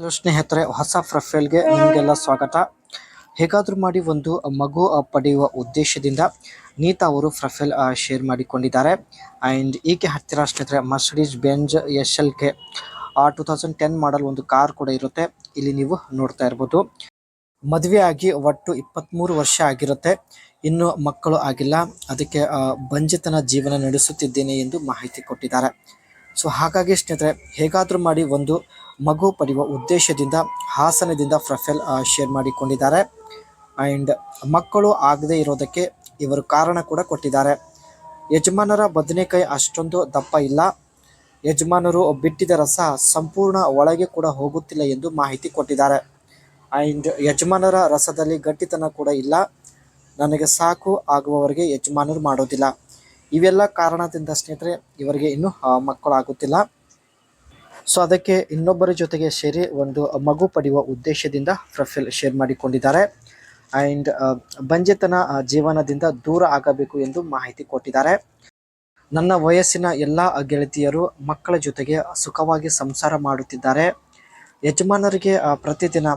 Hello ಸ್ನೇಹಿತರೆ, ಹೊಸ ಪ್ರೊಫೈಲ್ಗೆ ನಿಮಗೆಲ್ಲ ಸ್ವಾಗತ. ಹೇಗಾದರೂ ಮಾಡಿ ಒಂದು ಮಗು ಪಡೆಯುವ ಉದ್ದೇಶದಿಂದ ನೀತಾ ಅವರು ಪ್ರೊಫೈಲ್ ಶೇರ್ ಮಾಡಿಕೊಂಡಿದ್ದಾರೆ. ಆ್ಯಂಡ್ ಈಕೆ ಹತ್ತಿರ ಸ್ನೇಹಿತರೆ, Mercedes Benz S L K two thousand ten model ಒಂದು ಕಾರ್ ಕೂಡ ಇರುತ್ತೆ. ಇಲ್ಲಿ ನೀವು ನೋಡ್ತಾ ಇರ್ಬೋದು. ಆಗಿ ಒಟ್ಟು ಇಪ್ಪತ್ತ್ಮೂರು ವರ್ಷ ಆಗಿರುತ್ತೆ. ಇನ್ನು ಮಕ್ಕಳು ಆಗಿಲ್ಲ. ಅದಕ್ಕೆ ಬಂಜಿತನ ಜೀವನ ನಡೆಸುತ್ತಿದ್ದೇನೆ ಎಂದು ಮಾಹಿತಿ ಕೊಟ್ಟಿದ್ದಾರೆ. ಸೊ ಹಾಗಾಗಿ ಸ್ನೇಹಿತರೆ, ಹೇಗಾದರೂ ಮಾಡಿ ಒಂದು ಮಗು ಪಡೆಯುವ ಉದ್ದೇಶದಿಂದ, ಹಾಸನದಿಂದ ಪ್ರೊಫೈಲ್ ಶೇರ್ ಮಾಡಿಕೊಂಡಿದ್ದಾರೆ. ಆ್ಯಂಡ್ ಮಕ್ಕಳು ಆಗದೇ ಇರೋದಕ್ಕೆ ಇವರು ಕಾರಣ ಕೂಡ ಕೊಟ್ಟಿದ್ದಾರೆ. ಯಜಮಾನರ ಬದನೆಕಾಯಿ ಅಷ್ಟೊಂದು ದಪ್ಪ ಇಲ್ಲ. ಯಜಮಾನರು ಬಿಟ್ಟಿದ ರಸ ಸಂಪೂರ್ಣ ಒಳಗೆ ಕೂಡ ಹೋಗುತ್ತಿಲ್ಲ ಎಂದು ಮಾಹಿತಿ ಕೊಟ್ಟಿದ್ದಾರೆ. ಆ್ಯಂಡ್ ಯಜಮಾನರ ರಸದಲ್ಲಿ ಗಟ್ಟಿತನ ಕೂಡ ಇಲ್ಲ. ನನಗೆ ಸಾಕು ಆಗುವವರೆಗೆ ಯಜಮಾನರು ಮಾಡೋದಿಲ್ಲ. ಇವೆಲ್ಲ ಕಾರಣದಿಂದ ಸ್ನೇಹಿತರೆ, ಇವರಿಗೆ ಇನ್ನೂ ಮಕ್ಕಳಾಗುತ್ತಿಲ್ಲ. ಸೊ ಅದಕ್ಕೆ ಇನ್ನೊಬ್ಬರ ಜೊತೆಗೆ ಸೇರಿ ಒಂದು ಮಗು ಪಡೆಯುವ ಉದ್ದೇಶದಿಂದ ಪ್ರೊಫೈಲ್ ಶೇರ್ ಮಾಡಿಕೊಂಡಿದ್ದಾರೆ. ಆ್ಯಂಡ್ ಬಂಜೆತನ ಜೀವನದಿಂದ ದೂರ ಆಗಬೇಕು ಎಂದು ಮಾಹಿತಿ ಕೊಟ್ಟಿದ್ದಾರೆ. ನನ್ನ ವಯಸ್ಸಿನ ಎಲ್ಲ ಗೆಳತಿಯರು ಮಕ್ಕಳ ಜೊತೆಗೆ ಸುಖವಾಗಿ ಸಂಸಾರ ಮಾಡುತ್ತಿದ್ದಾರೆ. ಯಜಮಾನರಿಗೆ ಪ್ರತಿದಿನ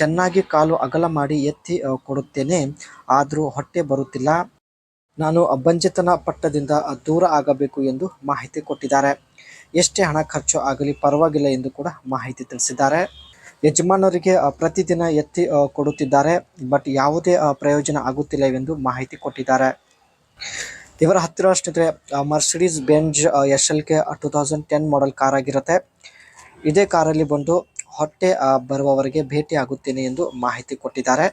ಚೆನ್ನಾಗಿ ಕಾಲು ಅಗಲ ಮಾಡಿ ಎತ್ತಿ ಕೊಡುತ್ತೇನೆ. ಆದರೂ ಹೊಟ್ಟೆ ಬರುತ್ತಿಲ್ಲ. ನಾನು ಬಂಜೆತನ ಪಟ್ಟದಿಂದ ದೂರ ಆಗಬೇಕು ಎಂದು ಮಾಹಿತಿ ಕೊಟ್ಟಿದ್ದಾರೆ. ಎಷ್ಟೇ ಹಣ ಖರ್ಚು ಆಗಲಿ ಪರವಾಗಿಲ್ಲ ಎಂದು ಕೂಡ ಮಾಹಿತಿ ತಿಳಿಸಿದ್ದಾರೆ. ಯಜಮಾನರಿಗೆ ಪ್ರತಿದಿನ ಎತ್ತಿ ಕೊಡುತ್ತಿದ್ದಾರೆ. ಬಟ್ ಯಾವುದೇ ಪ್ರಯೋಜನ ಆಗುತ್ತಿಲ್ಲ ಎಂದು ಮಾಹಿತಿ ಕೊಟ್ಟಿದ್ದಾರೆ. ಇವರ ಹತ್ತಿರ ಸ್ನೇಹಿತರೆ Mercedes Benz S L K two thousand ten model car ಆಗಿರುತ್ತೆ ಇದೇ ಕಾರಲ್ಲಿ ಬಂದು ಹೊಟ್ಟೆ ಬರುವವರಿಗೆ ಬರುವವರೆಗೆ ಭೇಟಿ ಆಗುತ್ತೇನೆ ಎಂದು ಮಾಹಿತಿ ಕೊಟ್ಟಿದ್ದಾರೆ.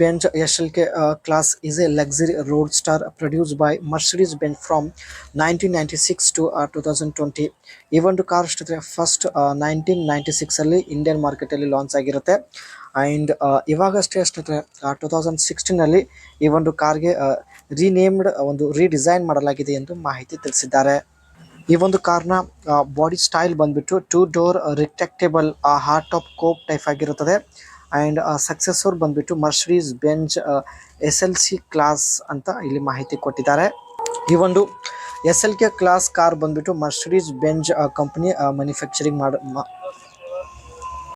Benz S L K class is a luxury roadster produced by Mercedes Benz from 1996 to uh, 2020 ಈ ಒಂದು ಕಾರ್ ಸ್ನೇಹಿತರೆ ಫಸ್ಟ್ ನೈನ್ಟೀನ್ ನೈಂಟಿ ಸಿಕ್ಸಲ್ಲಿ ಇಂಡಿಯನ್ ಮಾರ್ಕೆಟಲ್ಲಿ ಲಾಂಚ್ ಆಗಿರುತ್ತೆ. ಆ್ಯಂಡ್ ಇವಾಗಷ್ಟೇ ಸ್ನೇಹಿತರೆ ಟೂ ತೌಸಂಡ್ ಸಿಕ್ಸ್ಟೀನಲ್ಲಿ ಈ ಒಂದು ಕಾರ್ಗೆ ರೀನೇಮ್ಡ್ ಒಂದು ರೀಡಿಸೈನ್ ಮಾಡಲಾಗಿದೆ ಎಂದು ಮಾಹಿತಿ ತಿಳಿಸಿದ್ದಾರೆ. ಈ ಒಂದು ಕಾರ್ನ ಬಾಡಿ ಸ್ಟೈಲ್ ಬಂದ್ಬಿಟ್ಟು two door retractable hard top coupe type ಆಗಿರುತ್ತದೆ. ಆ್ಯಂಡ್ ಸಕ್ಸೆಸರ್ ಬಂದ್ಬಿಟ್ಟು Mercedes Benz S L C class ಅಂತ ಇಲ್ಲಿ ಮಾಹಿತಿ ಕೊಟ್ಟಿದ್ದಾರೆ. ಈ ಒಂದು S L K class car ಬಂದ್ಬಿಟ್ಟು ಮರ್ಸರೀಸ್ ಬೆಂಜ್ ಕಂಪ್ನಿ ಮ್ಯಾನುಫ್ಯಾಕ್ಚರಿಂಗ್ ಮಾಡ